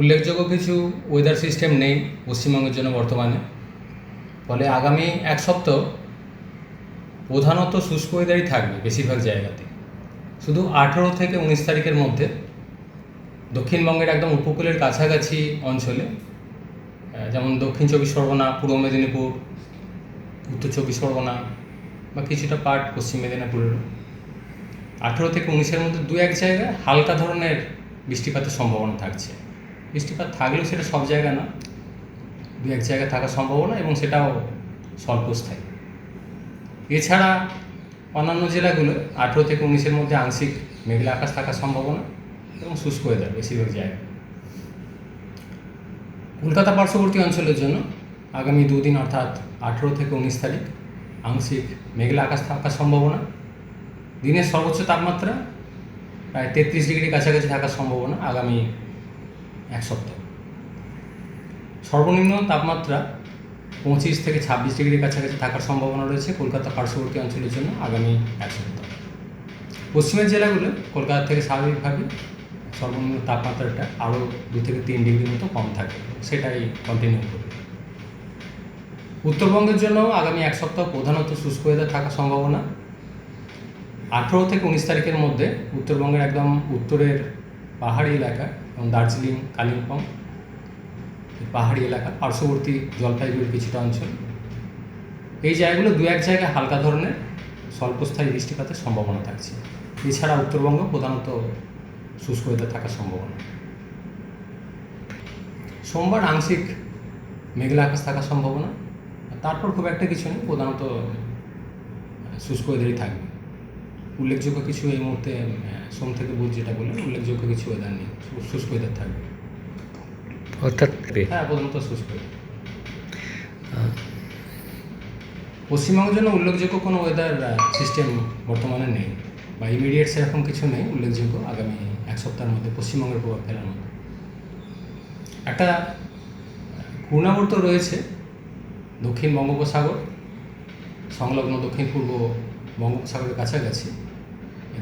উল্লেখযোগ্য কিছু weather system নেই পশ্চিমবঙ্গের জন্য বর্তমানে। ফলে আগামী এক সপ্তাহ প্রধানত শুষ্ক ওয়েদারই থাকবে বেশিরভাগ জায়গাতে। শুধু আঠেরো থেকে উনিশ তারিখের মধ্যে দক্ষিণবঙ্গের একদম উপকূলের কাছাকাছি অঞ্চলে যেমন দক্ষিণ চব্বিশ পরগনা, পূর্ব মেদিনীপুর, উত্তর চব্বিশ পরগনা বা কিছুটা পার্ট পশ্চিম মেদিনীপুরেরও। আঠেরো থেকে উনিশের মধ্যে দু এক জায়গায় হালকা ধরনের বৃষ্টিপাতের সম্ভাবনা থাকছে। বৃষ্টিপাত থাকলেও সেটা সব জায়গা না। দু এক জায়গায় থাকার সম্ভাবনা এবং সেটাও স্বল্পস্থায়ী। এছাড়া অন্যান্য জেলাগুলো আঠেরো থেকে উনিশের মধ্যে আংশিক মেঘলা আকাশ থাকার সম্ভাবনা এবং শুষ্ক হয়ে ওয়েদার বেশিরভাগ জায়গায়। কলকাতা পার্শ্ববর্তী অঞ্চলের জন্য আগামী দুদিন অর্থাৎ আঠেরো থেকে উনিশ তারিখ আংশিক মেঘলা আকাশ থাকার সম্ভাবনা। দিনের সর্বোচ্চ তাপমাত্রা প্রায় তেত্রিশ ডিগ্রি কাছাকাছি থাকার সম্ভাবনা আগামী এক সপ্তাহ। সর্বনিম্ন তাপমাত্রা পঁচিশ থেকে ছাব্বিশ ডিগ্রির কাছাকাছি থাকার সম্ভাবনা রয়েছে কলকাতা পার্শ্ববর্তী অঞ্চলের জন্য আগামী এক সপ্তাহ। পশ্চিমের জেলাগুলো কলকাতা থেকে স্বাভাবিকভাবে সর্বনিম্ন তাপমাত্রাটা আরও দু থেকে তিন ডিগ্রির মতো কম থাকে সেটাই কন্টিনিউ করবে। উত্তরবঙ্গের জন্য আগামী এক সপ্তাহ প্রধানত শুষ্ক ওয়েদার থাকার সম্ভাবনা। আঠেরো থেকে উনিশ তারিখের মধ্যে উত্তরবঙ্গের একদম উত্তরের পাহাড়ি এলাকা এবং দার্জিলিং, কালিম্পং পাহাড়ি এলাকা, পার্শ্ববর্তী জলপাইগুড়ির কিছুটা অঞ্চল। এই জায়গাগুলো দু এক জায়গায় হালকা ধরনের স্বল্পস্থায়ী বৃষ্টিপাতের সম্ভাবনা থাকছে। এছাড়া উত্তরবঙ্গ প্রধানত শুষ্ক ওয়েদার থাকার সম্ভাবনা। সোমবার আংশিক মেঘলা আকাশ থাকার সম্ভাবনা তারপর খুব একটা কিছু নেই, প্রধানত শুষ্ক ওয়েদারই থাকবে। উল্লেখযোগ্য কিছু এই মুহূর্তে সোম থেকে বুধ যেটা বললেন উল্লেখযোগ্য কিছু ওয়েদার নেই শুষ্ক ওয়েদার থাকবে। অর্থাৎ হ্যাঁ প্রধানত শুষ্ক। পশ্চিমবঙ্গের জন্য উল্লেখযোগ্য কোনো ওয়েদার সিস্টেম বর্তমানে নেই বা ইমিডিয়েট সেরকম কিছু নেই উল্লেখযোগ্য আগামী এক সপ্তাহের মধ্যে পশ্চিমবঙ্গের প্রভাব ফেলার মতো একটা ঘূর্ণাবর্ত রয়েছে দক্ষিণ বঙ্গোপসাগর সংলগ্ন দক্ষিণ পূর্ব বঙ্গোপসাগরের কাছাকাছি।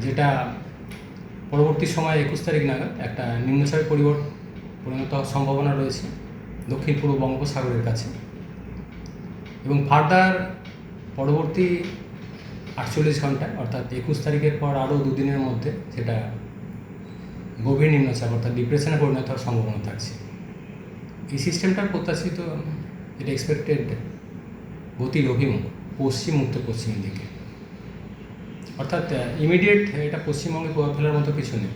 যেটা পরবর্তী সময় একুশ তারিখ নাগাদ একটা নিম্নচাপে পরিবর্তন পরিণত হওয়ার সম্ভাবনা রয়েছে দক্ষিণ পূর্ব বঙ্গোপসাগরের কাছে। এবং ফার্দার পরবর্তী আটচল্লিশ ঘন্টায়, অর্থাৎ একুশ তারিখের পর আরও দুদিনের মধ্যে সেটা গভীর নিম্নচাপ, অর্থাৎ ডিপ্রেশনে পরিণত হওয়ার সম্ভাবনা থাকছে। এই সিস্টেমটার প্রত্যাশিত, এটা এক্সপেক্টেড গতির অভিমুখ পশ্চিম উত্তর পশ্চিমের দিকে। অর্থাৎ ইমিডিয়েট এটা পশ্চিমবঙ্গে প্রভাব ফেলার মতো কিছু নেই।